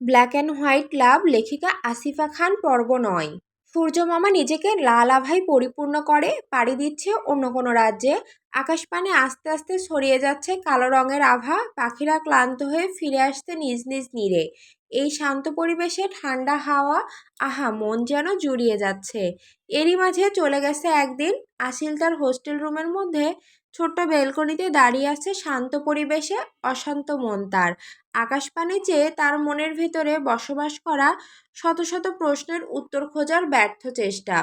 Black and white লাভ লেখিকা আসিফা খান পর্ব নয়। সূর্যমামা নিজেকে লাল আভায় পরিপূর্ণ করে, পাড়ি দিচ্ছে অন্য কোনো রাজ্যে। আকাশপানে আস্তে আস্তে ছড়িয়ে যাচ্ছে কালো রঙের আভা, পাখিরা ক্লান্ত হয়ে ফিরে আসতে নিজ নিজ নীড়ে। এই শান্ত পরিবেশে ঠান্ডা হাওয়া, আহা, মন যেন জুড়িয়ে যাচ্ছে। এরই মাঝে চলে গেছে একদিন আসিল তার হোস্টেল রুমের মধ্যে ছোট্ট বেলকনিতে দাঁড়িয়ে আছে শান্ত পরিবেশে অশান্ত মন তার। আকাশপানে চেয়ে তার মনের ভেতরে বসবাস করা শত শত প্রশ্নের উত্তর খোঁজার ব্যর্থ চেষ্টা।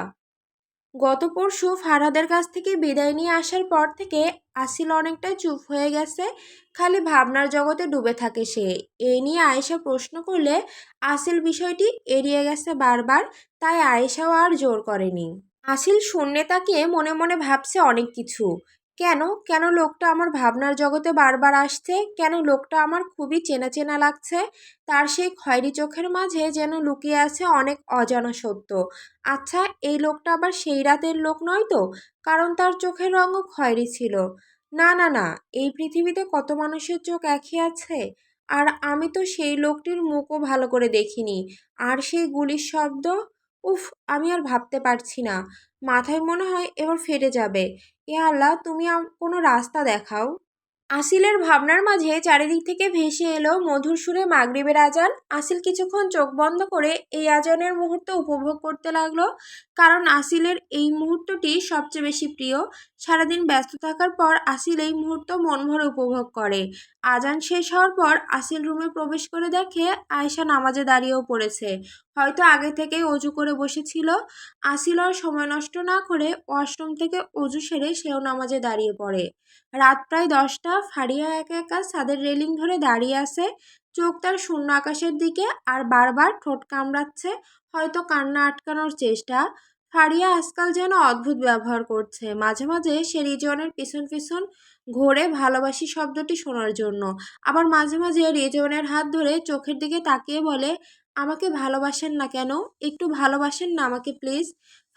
গত পরশু ফারহাদের কাছ থেকে বিদায় নিয়ে আসার পর থেকে আসিল অনেকটাই চুপ হয়ে গেছে। খালি ভাবনার জগতে ডুবে থাকে সে। এ নিয়ে আয়েশা প্রশ্ন করলে আসিল বিষয়টি এড়িয়ে গেছে বারবার, তাই আয়েশাও আর জোর করেনি। আসিল শূন্যে তাকিয়ে মনে মনে ভাবছে অনেক কিছু। কেন? কেন লোকটা আমার ভাবনার জগতে বারবার আসছে? কেন লোকটা আমার খুবই চেনা চেনা লাগছে? তার সেই খয়েরি চোখের মাঝে যেন লুকিয়ে আছে অনেক অজানা সত্য। আচ্ছা এই লোকটা আবার সেই রাতের লোক নয় তো? কারণ তার চোখের রঙও খয়েরি ছিল। না না না, এই পৃথিবীতে কত মানুষের চোখ একই আছে? আর আমি তো সেই লোকটির মুখও ভালো করে দেখিনি। আর সেই গুলির শব্দ? উফ, আমি আর ভাবতে পারছি না। মাথায় মনে হয় এবার ফেটে যাবে। এ আল্লাহ, তুমি কোনো রাস্তা দেখাও। আসিলের ভাবনার মাঝে চারিদিক থেকে ভেসে এলো মধুর সুরে মাগরিবের আজান। আসিল কিছুক্ষণ চোখ বন্ধ করে এই আজানের মুহূর্ত উপভোগ করতে লাগল, কারণ আসিলের এই মুহূর্তটি সবচেয়ে বেশি প্রিয়। সারাদিন ব্যস্ত থাকার পর আসিল এই মুহূর্ত মন ভরে উপভোগ করে। আজান শেষ হওয়ার পর আসিল রুমে প্রবেশ করে দেখে আয়সা নামাজে দাঁড়িয়েও পড়েছে। হয়তো আগে থেকেই অজু করে বসেছিল। আসিল আর সময় নষ্ট না করে ওয়াশরুম থেকে অজু সেরে সেও নামাজে দাঁড়িয়ে পড়ে। রাত প্রায় দশটা। ফারিয়া একা একা ছাদের রেলিং ধরে দাঁড়িয়ে আছে। চোখ তার শূন্য আকাশের দিকে আর বারবার ঠোঁট কামড়াচ্ছে। হয়তো কান্না আটকানোর চেষ্টা। ফারিয়া আজকাল যেন অদ্ভুত ব্যবহার করছে। মাঝে মাঝে সে রিজওয়ানের পিছন পিছন ঘোরে ভালোবাসি শব্দটি শোনার জন্য। আবার মাঝে মাঝে রেজওয়ানের হাত ধরে চোখের দিকে তাকিয়ে বলে, আমাকে ভালোবাসেন না কেন? একটু ভালোবাসেন না আমাকে, প্লিজ।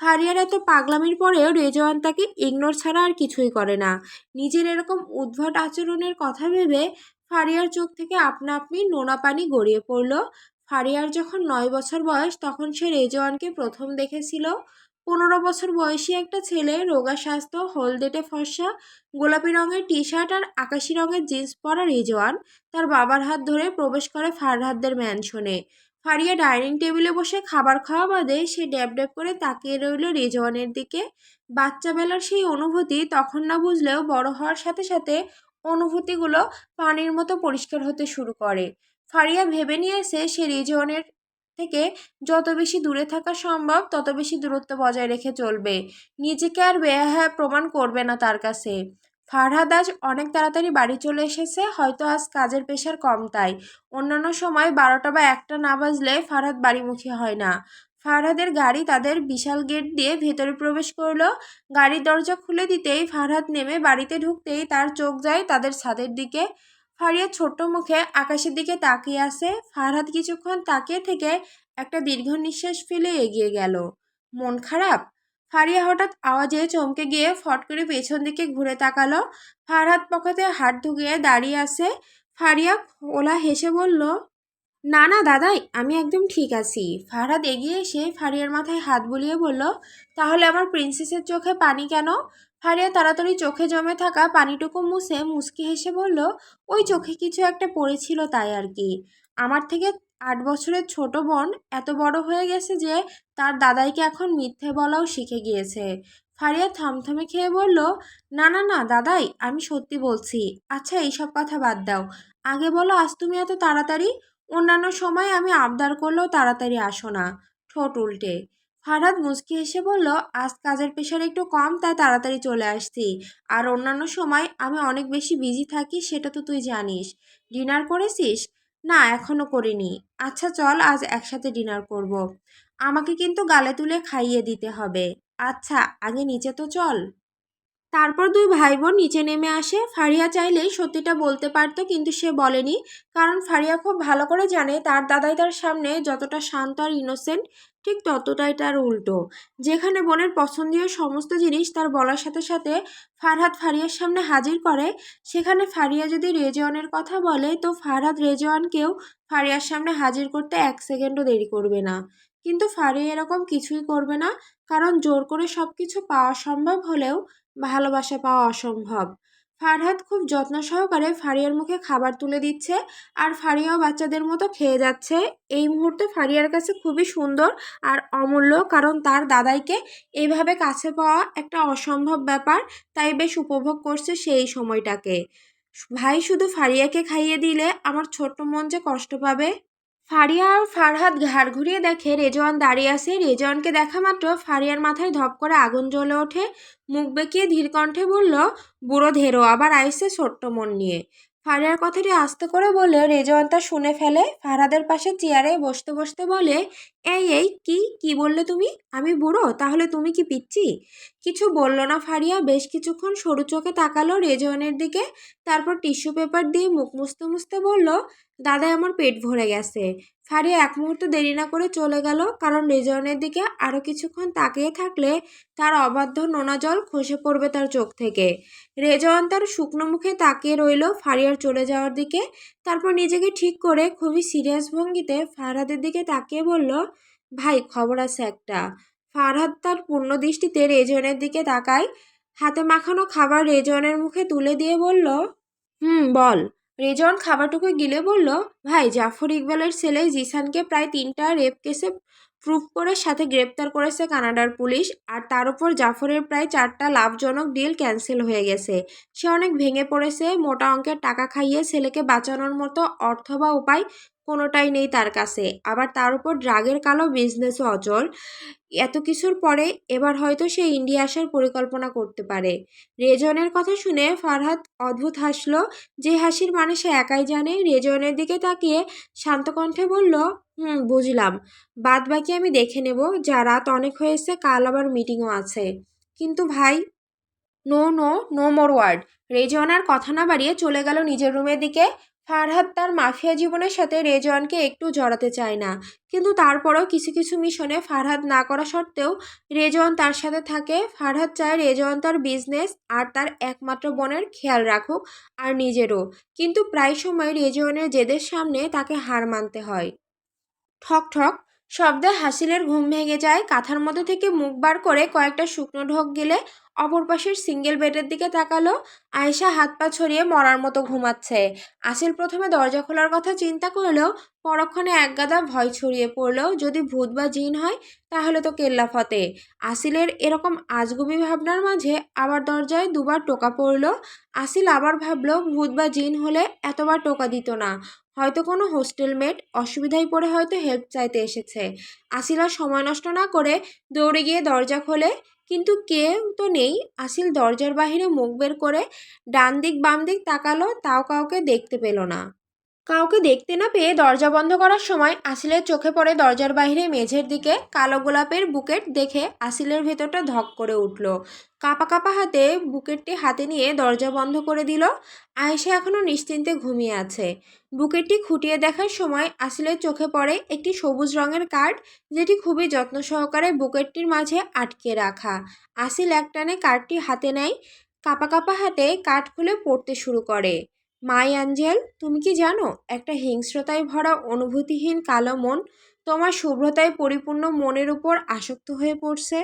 ফারিয়ার এত পাগলামির পরেও রেজওয়ান তাকে ইগনোর ছাড়া আর কিছুই করে না। নিজের এরকম উদ্ভট আচরণের কথা ভেবে ফারিয়ার চোখ থেকে আপনা আপনি নোনা পানি গড়িয়ে পড়ল। ফারিয়ার যখন নয় বছর বয়স, তখন সে রেজওয়ানকে প্রথম দেখেছিল। পনেরো বছর বয়সী একটা ছেলে রোগা স্বাস্থ্য, হলদেটে ফর্সা, গোলাপি রঙের টি শার্ট আর আকাশি রঙের জিন্স পরা রেজওয়ান। তার বাবার হাত ধরে প্রবেশ করে ফারহাদদের ম্যানশনে ফারিয়া ডাইনিং টেবিলে বসে খাবার খাওয়া বাদে সে ড্যাব ড্যাব করে তাকিয়ে রইল রেজওয়ানের দিকে। বাচ্চাবেলার সেই অনুভূতি তখন না বুঝলেও বড় হওয়ার সাথে সাথে অনুভূতিগুলো পানির মতো পরিষ্কার হতে শুরু করে। ফারিয়া ভেবে নিয়েছে সে রেজওয়ানের থেকে যত বেশি দূরে থাকা সম্ভব, তত বেশি দূরত্ব বজায় রেখে চলবে। নিজেকে আর বেহা প্রমাণ করবে না তার কাছে। ফারহাদ আজ অনেক তাড়াতাড়ি বাড়ি চলে এসেছে, হয়তো আজ কাজের পেশার কম তাই। অন্যান্য সময় বারোটা বা একটা না বাজলে ফারহাদ বাড়িমুখী হয় না। ফারহাদের গাড়ি তাদের বিশাল গেট দিয়ে ভেতরে প্রবেশ করল। গাড়ির দরজা খুলে দিতেই ফারহাদ নেমে বাড়িতে ঢুকতেই তার চোখ যায় তাদের ছাদের দিকে। ফারিয়া ছোট্ট মুখে আকাশের দিকে তাকিয়ে আসে ফারহাদ কিছুক্ষণ তাকিয়ে থেকে একটা দীর্ঘ নিঃশ্বাস ফেলে এগিয়ে গেল। মন খারাপ? ফারিয়া হঠাৎ আওয়াজে চমকে গিয়ে ফট করে পেছন দিকে ঘুরে তাকালো। ফারহাদ পকেটে হাত ঢুকিয়ে দাঁড়িয়ে আছে। ফারিয়া ওলা হেসে বলল, না না, দাদাই, আমি একদম ঠিক আছি। ফারহাদ এগিয়ে এসে ফারিয়ার মাথায় হাত বুলিয়ে বলল, তাহলে আমার প্রিন্সেসের চোখে পানি কেন? ফারিয়া তাড়াতাড়ি চোখে জমে থাকা পানিটুকু মুছে মুসকি হেসে বলল, ওই চোখে কিছু একটা পড়েছিল তাই আর কি। আমার থেকে আট বছরের ছোট বোন এত বড় হয়ে গেছে যে তার দাদাইকে এখন মিথ্যে বলাও শিখে গিয়েছে। ফারিয়া থমথমে খেয়ে বলল, না না না, দাদাই, আমি সত্যি বলছি। আচ্ছা এইসব কথা বাদ দাও। আগে বলো, আজ তুমি এত তাড়াতাড়ি? অন্যান্য সময় আমি আবদার করলেও তাড়াতাড়ি আসো না। ঠোঁট উল্টে। ফারহাদ মুচকি এসে বলল, আজ কাজের প্রেশার একটু কম, তাই তাড়াতাড়ি চলে আসছি। আর অন্যান্য সময় আমি অনেক বেশি বিজি থাকি, সেটা তো তুই জানিস। ডিনার করেছিস? না এখনও করিনি। আচ্ছা চল, আজ একসাথে ডিনার করব। আমাকে কিন্তু গালে তুলে খাইয়ে দিতে হবে। আচ্ছা আগে নিচে তো চল। তারপর দুই ভাই বোন নিচে নেমে আসে। ফারিয়া চাইলেই সত্যিটা বলতে পারতো, কিন্তু সে বলেনি। কারণ ফারিয়া খুব ভালো করে জানে, তার দাদাই তার সামনে যতটা শান্ত আর ইনোসেন্ট ঠিক ততটাই তার উল্টো। যেখানে বোনের পছন্দীয় সমস্ত জিনিস তার বলার সাথে সাথে ফারহাদ ফারিয়ার সামনে হাজির করে। সেখানে ফারিয়া যদি রেজওয়ানের কথা বলে, তো ফারহাদ রেজওয়ানকেও ফারিয়ার সামনে হাজির করতে এক সেকেন্ডও দেরি করবে না। কিন্তু ফারিয়া এরকম কিছুই করবে না, কারণ জোর করে সব কিছু পাওয়া সম্ভব হলেও ভালোবাসা পাওয়া অসম্ভব। ফারহাদ খুব যত্ন সহকারে ফারিয়ার মুখে খাবার তুলে দিচ্ছে আর ফারিয়াও বাচ্চাদের মতো খেয়ে যাচ্ছে। এই মুহূর্তে ফারিয়ার কাছে খুবই সুন্দর আর অমূল্য কারণ তার দাদাইকে এইভাবে কাছে পাওয়া একটা অসম্ভব ব্যাপার, তাই বেশ উপভোগ করছে সেই সময়টাকে। ভাই শুধু ফারিয়াকে খাইয়ে দিলে আমার ছোট্ট মন যে কষ্ট পাবে? ফারিয়া আর ফারহাদ ঘাড় ঘুরিয়ে দেখে রেজওয়ান দাঁড়িয়ে আছে। রেজওয়ানকে দেখা মাত্র ফারিয়ার মাথায় ধপ করে আগুন জ্বলে ওঠে। মুখ বেঁকিয়ে ধীর কণ্ঠে বলল, বুড়ো ধেরো, আবার আইসে ছোট্ট মন নিয়ে। ফারিয়ার কথাটি আস্তে করে বলে রেজওয়ান তা শুনে ফেলে। ফারহাদের পাশে চেয়ারে বসতে বসতে বলে, এই এই, কি কি বললে তুমি? আমি বুড়ো, তাহলে তুমি কি পিচ্ছি কিছু বলল না ফারিয়া। বেশ কিছুক্ষণ সরু চোখে তাকালো রেজওয়ানের দিকে। তারপর টিস্যু পেপার দিয়ে মুখ মুছতে মুছতে বলল দাদাই আমার পেট ভরে গেছে। ফারিয়া এক মুহূর্ত দেরি না করে চলে গেল, কারণ রেজওয়ানের দিকে আরও কিছুক্ষণ তাকিয়ে থাকলে তার অবাধ্য নোনা জল খসে পড়বে তার চোখ থেকে। রেজওয়ান তার শুকনো মুখে তাকিয়ে রইল ফারিয়ার চলে যাওয়ার দিকে। তারপর নিজেকে ঠিক করে খুবই সিরিয়াস ভঙ্গিতে ফারহাদের দিকে তাকিয়ে বলল, ভাই, খবর আছে একটা। ফারহাদ তার পূর্ণ দৃষ্টিতে রেজওয়ানের দিকে তাকায়, হাতে মাখানো খাবার রেজওয়ানের মুখে তুলে দিয়ে বলল, হুম, বল। রেজন খাবারটুকু গিলে বলল, ভাই, জাফর ইকবালের ছেলে জিসানকে প্রায় তিনটা রেপ কেসে প্রুফ করে সাথে গ্রেপ্তার করেছে কানাডার পুলিশ, আর তার উপর জাফরের প্রায় চারটা লাভজনক ডিল ক্যান্সেল হয়ে গেছে। সে অনেক ভেঙে পড়েছে, মোটা অঙ্কের টাকা খাইয়ে ছেলেকে বাঁচানোর মতো অর্থ বা উপায় কোনোটাই নেই তার কাছে। আবার তার উপর ড্রাগের কালো বিজনেসও অচল। এত কিছুর পরে এবার হয়তো সে ইন্ডিয়া আসার পরিকল্পনা করতে পারে। রেজনের কথা শুনে ফারহাদ অদ্ভুত হাসল যে হাসির মানে সে একাই জানে। রেজনের দিকে তাকিয়ে শান্ত কণ্ঠে বলল, হুম, বুঝলাম। বাদ বাকি আমি দেখে নেব। যা রাত অনেক হয়েছে, কাল আবার মিটিংও আছে। কিন্তু ভাই, no no no more word. Reason আর কথা না বাড়িয়ে চলে গেল নিজের রুমের দিকে। ফারহাদ তার মাফিয়া জীবনের সাথে রেজওয়ানকে একটু জড়াতে চায় না। কিন্তু তারপরেও কিছু কিছু মিশনে ফারহাদ না করা সত্ত্বেও রেজওয়ান তার সাথে থাকে। ফারহাদ চায় রেজওয়ান তার বিজনেস আর তার একমাত্র বোনের খেয়াল রাখুক আর নিজেরও। কিন্তু প্রায় সময় রেজওয়ানের জেদের সামনে তাকে হার মানতে হয়। ঠক ঠক শব্দে হাসিলের ঘুম ভেঙে যায়। কাঁথার মধ্যে থেকে মুখ বার করে কয়েকটা শুকনো ঢোক গেলে অপর পাশের সিঙ্গেল বেডের দিকে তাকালো। আয়েশা হাত পা ছড়িয়ে মরার মতো ঘুমাচ্ছে। আসিল প্রথমে দরজা খোলার কথা চিন্তা করলেও পরক্ষণে একগাদা ভয় ছড়িয়ে পড়ল। যদি ভূত বা জিন হয়, তাহলে তো কেল্লা ফতে। আসিলের এরকম আজগুবি ভাবনার মাঝে আবার দরজায় দুবার টোকা পড়ল। আসিল আবার ভাবলো, ভূত বা জিন হলে এতবার টোকা দিত না। হয়তো কোনো হোস্টেল মেট অসুবিধায় পড়ে হয়তো হেল্প চাইতে এসেছে। আসিলা সময় নষ্ট না করে দৌড়ে গিয়ে দরজা খোলে। কিন্তু কেউ তো নেই। আসিল দরজার বাহিরে মুখ বের করে ডান দিক বাম দিক তাকালো, তাও কাউকে দেখতে পেল না। কাউকে দেখতে না পেয়ে দরজা বন্ধ করার সময় আসিলের চোখে পড়ে দরজার বাইরে মেঝের দিকে কালো গোলাপের বুকেট দেখে আসিলের ভেতরটা ধক করে উঠল। কাপা কাপা হাতে বুকেটটি হাতে নিয়ে দরজা বন্ধ করে দিল। আয়েশা এখনও নিশ্চিন্তে ঘুমিয়ে আছে। বুকেটটি খুঁটিয়ে দেখার সময় আসিলের চোখে পড়ে একটি সবুজ রঙের কার্ড যেটি খুবই যত্ন সহকারে বুকেটটির মাঝে আটকে রাখা। আসিল একটানে কার্ডটি হাতে নেয়, কাপা কাপা হাতে কাঠ খুলে পড়তে শুরু করে। মাই অ্যাঞ্জেল, তুমি কি জানো, একটা হিংস্রতায় ভরা, অনুভূতিহীন কালো মন তোমার শুভ্রতায় পরিপূর্ণ মনের উপর আসক্ত হয়ে পড়ছে?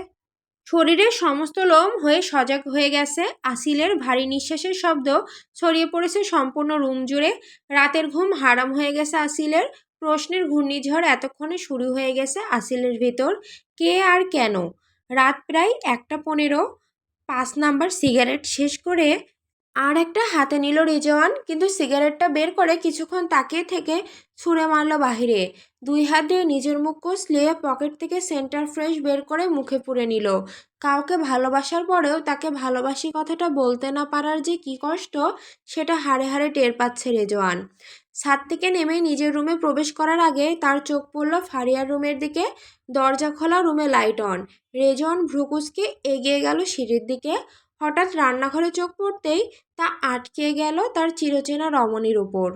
শরীরের সমস্ত লোম হয়ে সজাগ হয়ে গেছে, আসিলের ভারী নিঃশ্বাসের শব্দ ছড়িয়ে পড়েছে সম্পূর্ণ রুম জুড়ে। রাতের ঘুম হারাম হয়ে গেছে আসিলের, প্রশ্নের ঘূর্ণিঝড় এতক্ষণে শুরু হয়ে গেছে আসিলের ভেতর। কে আর কেন? রাত প্রায় একটা পনেরো, পাঁচ নাম্বার সিগারেট শেষ করে আর একটা হাতে নিল রিজওয়ান, কিন্তু সিগারেটটা বের করে কিছুক্ষণ তাকিয়ে থেকে ছুঁড়ে মারল বাহিরে। দুই হাত দিয়ে নিজের মুখ কষলে পকেট থেকে সেন্টার ফ্রেশ বের করে মুখে পুরে নিল। কাউকে ভালোবাসার পরেও তাকে ভালোবাসি কথাটা বলতে না পারার যে কি কষ্ট, সেটা হাড়ে হাড়ে টের পাচ্ছে রেজওয়ান। ছাদ থেকে নেমে নিজের রুমে প্রবেশ করার আগে তার চোখ পড়ল ফারিয়ার রুমের দিকে, দরজা খোলা রুমে লাইট অন। রেজওয়ান ভ্রুকুসকে এগিয়ে গেল সিঁড়ির দিকে। হঠাৎ রান্নাঘরে চোখ পড়তেই তা আটকে গেল তার চিরচেনা রমণীর ওপর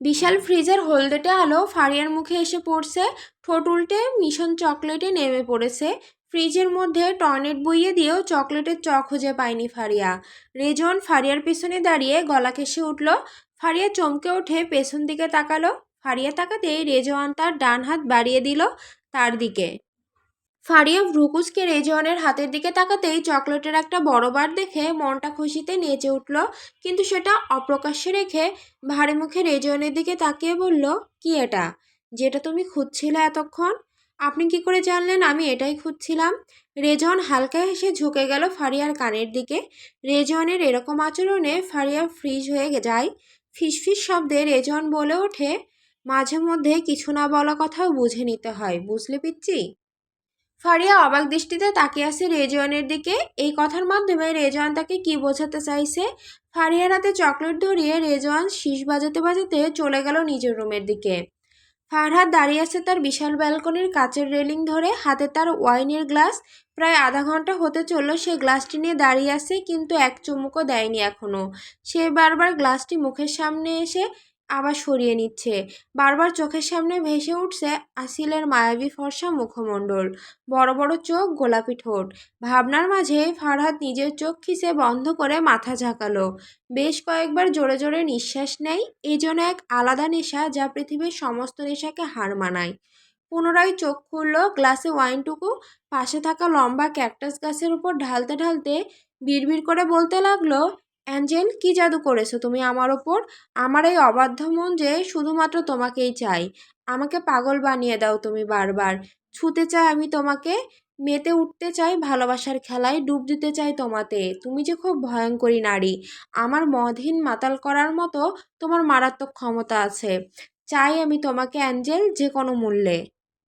বিশাল ফ্রিজের হলদেটে আলো ফারিয়ার মুখে এসে পড়ছে, ঠোঁট উল্টে মিশন চকলেটে নেমে পড়েছে। ফ্রিজের মধ্যে টয়লেট বইয়ে দিয়েও চকলেটের চক খুঁজে পায়নি ফারিয়া। রেজন ফারিয়ার পেছনে দাঁড়িয়ে গলা কেসে উঠল, ফারিয়া চমকে উঠে পেছন দিকে তাকালো। ফারিয়া তাকাতেই রেজওয়ান তার ডান হাত বাড়িয়ে দিল তার দিকে। ফারিয়া ভ্রুকুসকে রেজওয়ানের হাতের দিকে তাকাতেই চকলেটের একটা বড় বার দেখে মনটা খুশিতে নেচে উঠল। কিন্তু সেটা অপ্রকাশ্যে রেখে ভারী মুখে রেজওয়ানের দিকে তাকিয়ে বলল, কি এটা? যেটা তুমি খুঁজছিলে এতক্ষণ? আপনি কি করে জানলেন আমি এটাই খুঁজছিলাম? রেজওয়ান হালকা হেসে ঝুঁকে গেল ফারিয়ার কানের দিকে। রেজওয়ানের এরকম আচরণে ফারিয়া ফ্রিজ হয়ে যায়। ফিসফিস শব্দে রেজওয়ান বলে ওঠে, মাঝে মধ্যে কিছু না বলা কথাও বুঝে নিতে হয়, বুঝলে পিচ্ছি ফারিয়া অবাক দৃষ্টিতে তাকিয়ে আছে রেজওয়ানের দিকে। এই কথার মাধ্যমে রেজওয়ান তাকে কি বোঝাতে চাইছে? ফারিয়ার হাতে চকলেট ধরিয়ে রেজওয়ান শীষ বাজাতে বাজাতে চলে গেল নিজের রুমের দিকে। ফারহাদ দাঁড়িয়ে আছে তার বিশাল ব্যালকনির কাচের রেলিং ধরে। হাতে তার ওয়াইনের গ্লাস। প্রায় আধা ঘণ্টা হতে চলল সে গ্লাসটি নিয়ে দাঁড়িয়ে আছে, কিন্তু এক চুমুকও দেয়নি এখনও সে বারবার গ্লাসটি মুখের সামনে এসে আবার সরিয়ে নিচ্ছে। বারবার চোখের সামনে ভেসে উঠছে আসিলের মায়াবী ফর্সা মুখমণ্ডল। বড় বড় চোখ, গোলাপি ঠোঁট। ভাবনার মাঝে ফারহাদ নিজের চোখ খিসে বন্ধ করে মাথা ঝাঁকালো। বেশ কয়েকবার জোরে জোরে নিঃশ্বাস নেয়। এই জন্য এক আলাদা নেশা যা পৃথিবীর সমস্ত নেশাকে হার মানায়। পুনরায় চোখ খুলল গ্লাসে ওয়াইনটুকু। পাশে থাকা লম্বা ক্যাকটাস গাছের উপর ঢালতে ঢালতে বিড়বিড় করে বলতে লাগল অ্যাঞ্জেল, কি জাদু করেছ তুমি আমার ওপর? আমার এই অবাধ্য মন যে শুধুমাত্র তোমাকেই চাই। আমাকে পাগল বানিয়ে দাও তুমি বারবার। ছুতে চাই আমি তোমাকে, মেতে উঠতে চাই ভালোবাসার খেলায়, ডুব দিতে চাই তোমাতে। তুমি যে খুব ভয়ঙ্করী নারী। আমার মধহীন মাতাল করার মতো তোমার মারাত্মক ক্ষমতা আছে। চাই আমি তোমাকে, অ্যাঞ্জেল, যে কোনো মূল্যে।